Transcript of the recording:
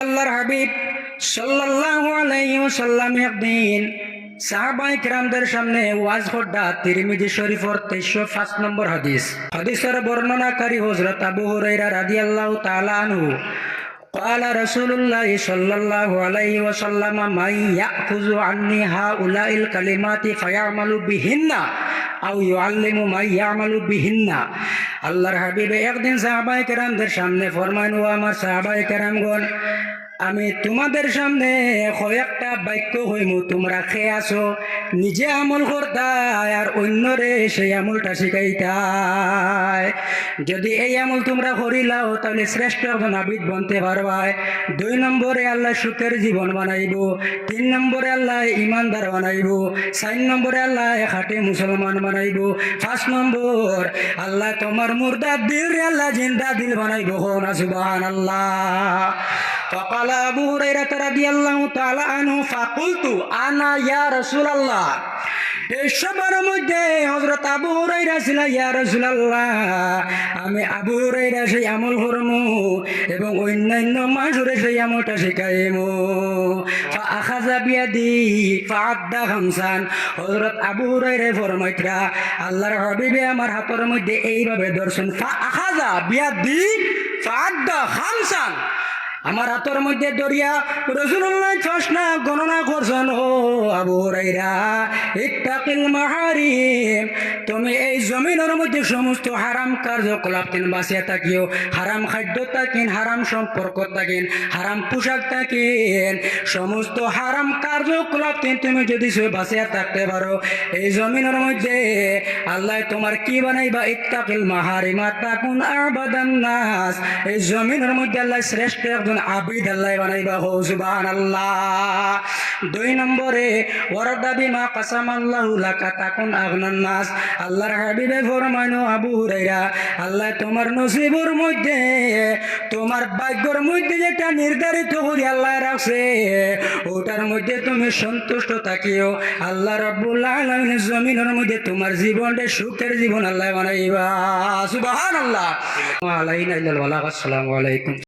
আল্লাহর হাবিব ওয়াসাল্লাম একদিন সাহাবাই কিরামদের সামনে বর্ণনাকারী হজরত আবু হুরাইরা রাদিয়াল্লাহু قال رسول الله صلى الله عليه وسلم من يأخذ عني هؤلاء الكلمات فيعمل بهن আও ইউআল্লিমু মাই ইয়ামালু বিহিন্না আল্লাহর হাবিবে একদিন সাহাবায়ে কেরামদের সামনে ফরমান ও আমার সাহাবায়ে কেরামগণ আমি তোমাদের সামনে কয়েকটা বাক্য হইমু, তোমরা খেয়ে আসো নিজে আমল করতাই আর অন্যরে সেই আমলটা শিখাইতাই। যদি এই আমল তোমরা করিলাও তাহলে শ্রেষ্ঠ আবিদ বনতে পারবাই। দুই নম্বরে আল্লাহ সুখের জীবন বানাইব, তিন নম্বরে আল্লাহ ইমানদার বানাইব, চার নম্বরে আল্লাহ খাটে মুসলমান বানাইব, পাঁচ নম্বর আল্লাহ তোমার মুর্দা দিল, আল্লাহ জিন্দা দিল বানাইব। না সুবাহান আল্লাহ فقال أبو هريرة رضي الله تعالى عنه فقلت أنا يا رسول الله এসবের মধ্যে হজরত আবু হুরাইরা ছিল ইয়া রাসূলুল্লাহ আমি আবু হুরাইরা সেই আমল করমু এবং অন্যান্য মানুষের সেই আমলটা শিখাইমু আখাজা বিয়াদি ফাদ্দা খামসান হজরত আবু হুরাইরা ফরমাইতরা আল্লাহর হাবিবে আমার হাতের মধ্যে এইভাবে দর্শন ফা আখাজা বিয়াদি ফাদ্দা খামসান আমার হাতের মধ্যে দরিয়া রসুল্লাহ চশনা গণনা করছেন ও আবু রাইরা ইত্তাকিল মাহারিম। তুমি এই জমিনের মধ্যে সমস্ত হারাম কার্যকলাপ তিন বাঁচিয়ে থাকিও, হারাম খাদ্য থাকিন, হারাম সম্পর্ক থাকিন, হারাম পোশাক থাকিন, সমস্ত হারাম কার্যকলাপ তিন তুমি যদি সে বাঁচিয়ে থাকতে পারো, এই জমিনের মধ্যে আল্লাহ তোমার কি বানাইবা? ইত্তাকিল মাহারিমা তাকুন আবাদান নাস। এই জমিনের মধ্যে আল্লাহ শ্রেষ্ঠ একজন আবিদ আল্লাহ বানাইবা। হো সুবান আল্লাহ দুই নম্বরে ওয়ারদা বিমা কাসাম আল্লাহ লাকা তাকুন আগনান নাস। আল্লাহর হাবিবে ফরমানো আবু হুরাইরা, আল্লাহ তোমার নসিবর মধ্যে, তোমার ভাগ্যর মধ্যে যেটা নির্ধারিত করি আল্লাহ রাখছে, ওটার মধ্যে তুমি সন্তুষ্ট থাকিও। আল্লাহ রাব্বুল আলামিন জমিনের মধ্যে তোমার জীবনটা সুখের জীবন আল্লাহ বানাইবা। ওয়ালা আসসালামু আলাইকুম।